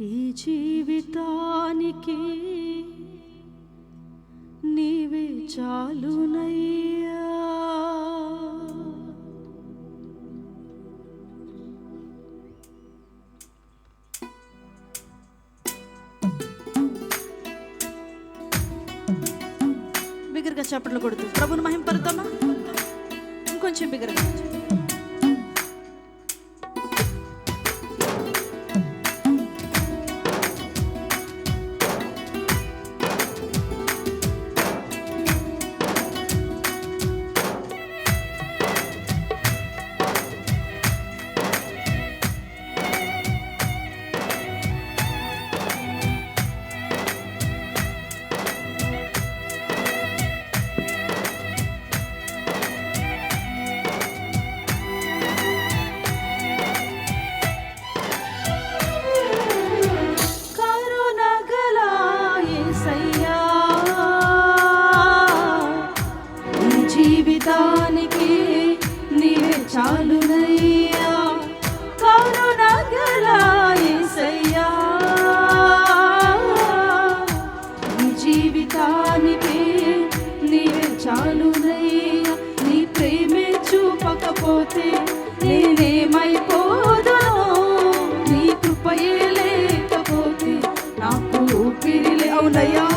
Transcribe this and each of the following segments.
ఈ జీవితానికి నీవే చాలునయ్యా. బిగ్గరగా చప్పట్లు కొడుతూ ప్రభుని మహింపరుతామా? ఇంకొంచెం బిగ్గరగా ఉన్నాయా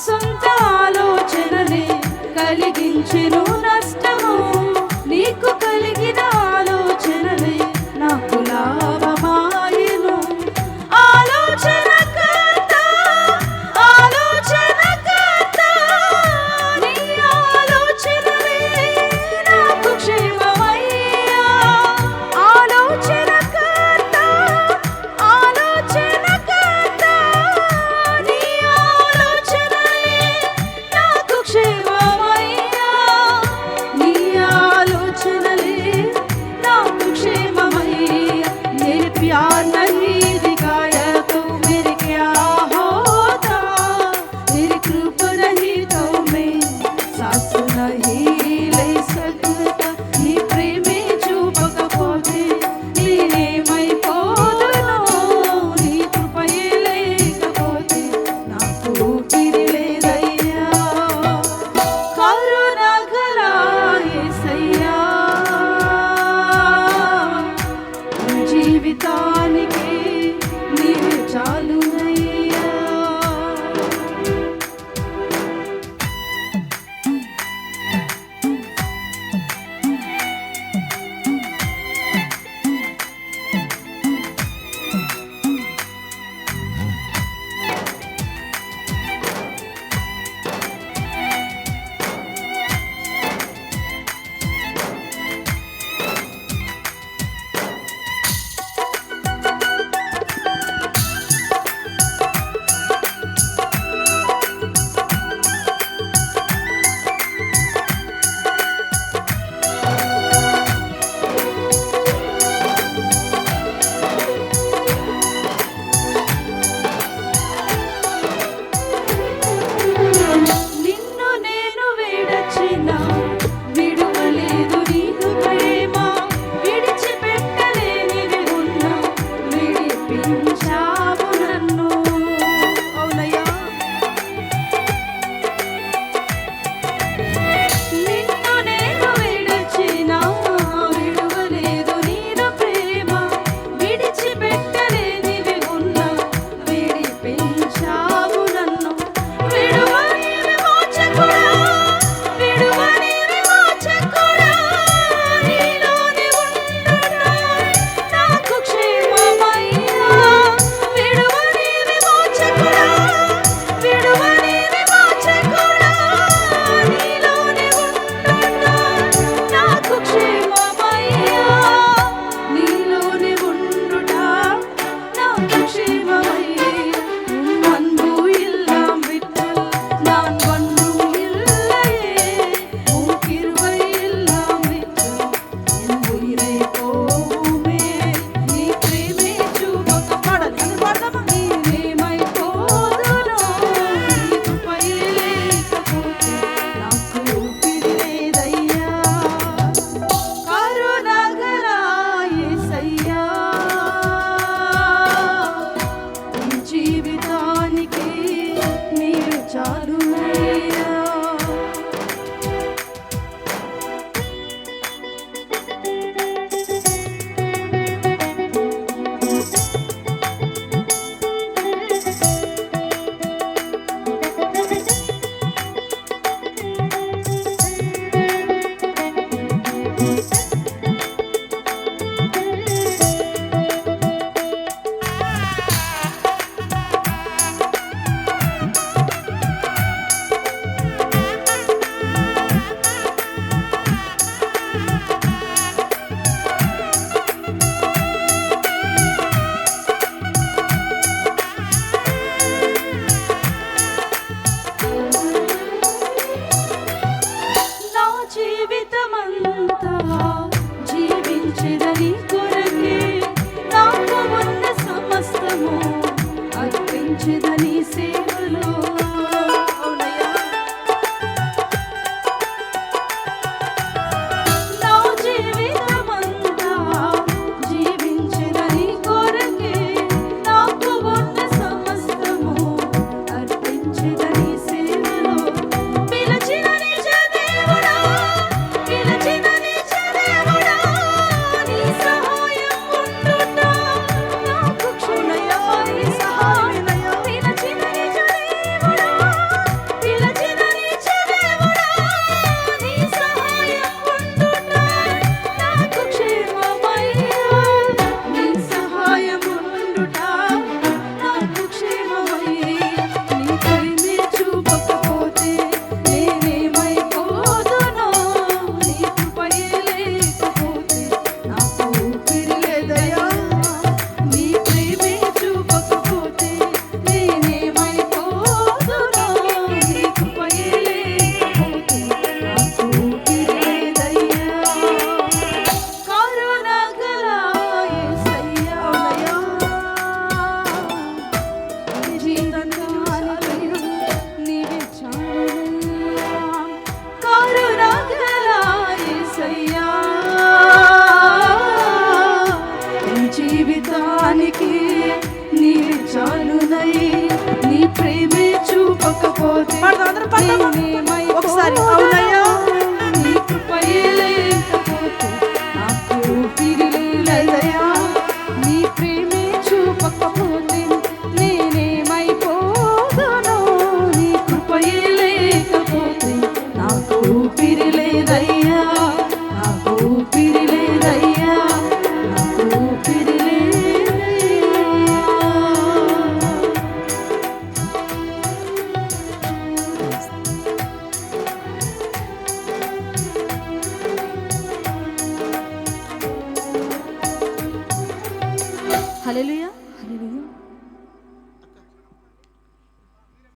సొంత ఆలోచననే కలిగించిరు నష్ట